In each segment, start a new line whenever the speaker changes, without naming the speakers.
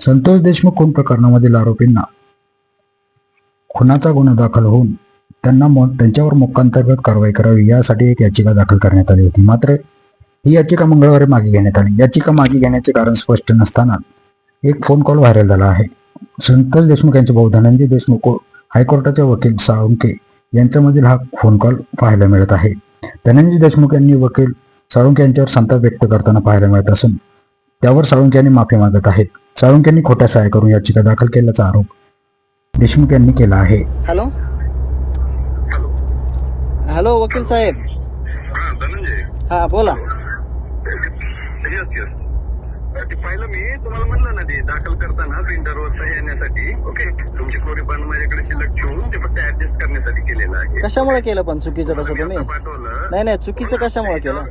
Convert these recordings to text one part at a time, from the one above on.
संतोष देशमुख खून प्रकरणामधील आरोपींना? खुनाचा गुन्हा दाखल होऊन त्यांना मो त्यांच्यावर मोक्कांतर्गत कारवाई करावी यासाठी एक याचिका दाखल करण्यात आली होती. मात्र ही याचिका मंगळवारी मागे घेण्यात आली. याचिका मागे घेण्याचे कारण स्पष्ट नसताना एक फोन कॉल व्हायरल झाला आहे. संतोष देशमुख यांचे भाऊ धनंजय देशमुख हायकोर्टाचे वकील साळुंके यांच्यामधील हा फोन कॉल पाहायला मिळत आहे. धनंजय देशमुख यांनी वकील साळुंके यांच्यावर संताप व्यक्त करताना पाहायला मिळत असून त्यावर साळुंके यांनी माफी मागत आहेत. साळुंके यांनी खोट्या सहाय्य करून याचिका दाखल केल्याचा आरोप देशमुख यांनी केला आहे.
हॅलो? हॅलो वकील साहेब.
हा धनंजय.
हा बोला.
येस येस ते पाहिलं मी तुम्हाला म्हणलं ना ते दाखल करताना प्रिंटरवर सही येण्यासाठी ओके तुमची कोरी पण माझ्याकडे शिल्लक ठेवून ते फक्त ऍडजस्ट करण्यासाठी केलेलं आहे.
कशामुळे केलं पण? चुकीचं
मी
तुम्ही
पाठवलं.
नाही नाही चुकीचं कशामुळे केलं?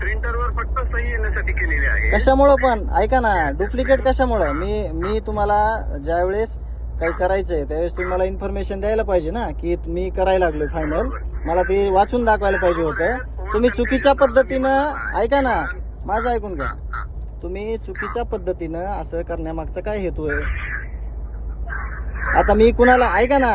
प्रिंटरवर फक्त सही येण्यासाठी केलेली आहे.
कशामुळं पण? ऐका ना डुप्लिकेट कशामुळं? मी मी तुम्हाला ज्यावेळेस काही करायचंय त्यावेळेस तुम्ही मला इन्फॉर्मेशन द्यायला पाहिजे ना की मी करायला लागलो फायनल मला ते वाचून दाखवायला पाहिजे होतं. तुम्ही चुकीच्या पद्धतीनं ऐका ना माझं ऐकून घ्या. तुम्ही चुकीच्या पद्धतीनं असं करण्यामागचा काय हेतू आहे? आता मी कुणाला ऐका ना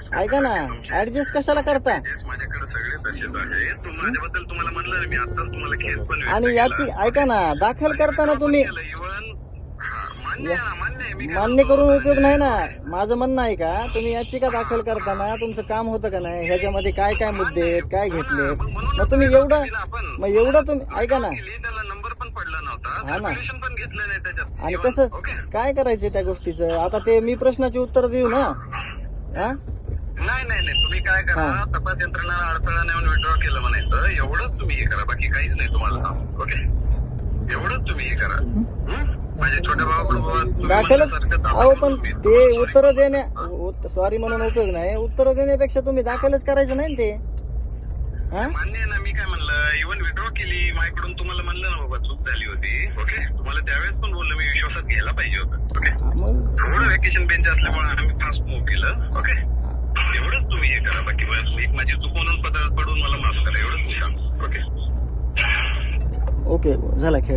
ऐका ना ऍडजस्ट कशाला करता
Adjust माझ्याकडे सगळे तसेच आहे. तू माझ्याबद्दल तुम्हाला म्हणलं ना मी आताच तुम्हाला केस पण
आणि याची ऐका ना दाखल करताना तुम्ही
इव्हन मान्य आहे ना मान्य आहे मी काय
मान्य करून उपयोग नाही ना. माझं म्हणणं आहे का तुम्ही याचिका दाखल करताना तुमचं काम होतं का नाही? ह्याच्यामध्ये काय काय मुद्दे आहेत काय घेतलेत मग तुम्ही एवढं मग एवढं तुम्ही ऐका ना.
केली त्याला नंबर पण पडला नव्हता.
हा ना.
Calculation पण घेतलं नाही त्याच्यात.
आणि कसं
ओके
काय करायचं त्या गोष्टीचं? आता ते मी प्रश्नाची उत्तर देऊ ना. हा?
नाही नाही नाही. तुम्ही काय करा
हा.
तपास यंत्रणा अडथळा नेऊन विड्रॉ केलं म्हणायचं. एवढंच तुम्ही हे करा. बाकी काहीच नाही तुम्हाला. ओके? एवढंच तुम्ही हे करा. हं? माझ्या छोट्या भावाकडून
दाखलच अहो पण ते उत्तर देण्या सॉरी म्हणून उपयोग नाही. उत्तर देण्यापेक्षा तुम्ही दाखलच करायचं नाही ना ते. हा?
मान्य आहे ना मी काय म्हणलं? इव्हन विड्रॉ केली माझ्याकडून तुम्हाला म्हणलं ना बाबा चूक झाली होती. ओके? तुम्हाला त्यावेळेस पण बोललो मी विश्वासात घ्यायला पाहिजे होतं. ओके?
मग?
थोडं व्हॅकेशन बेंच असल्यामुळे आम्ही फास्ट मूव्ह केलं. ओके? एवढंच तुम्ही हे करा. बाकी एक माझी चुकवून म्हणून पडून मला माफ करा. एवढंच मी सांगतो. ओके
ओके झाला खेळ.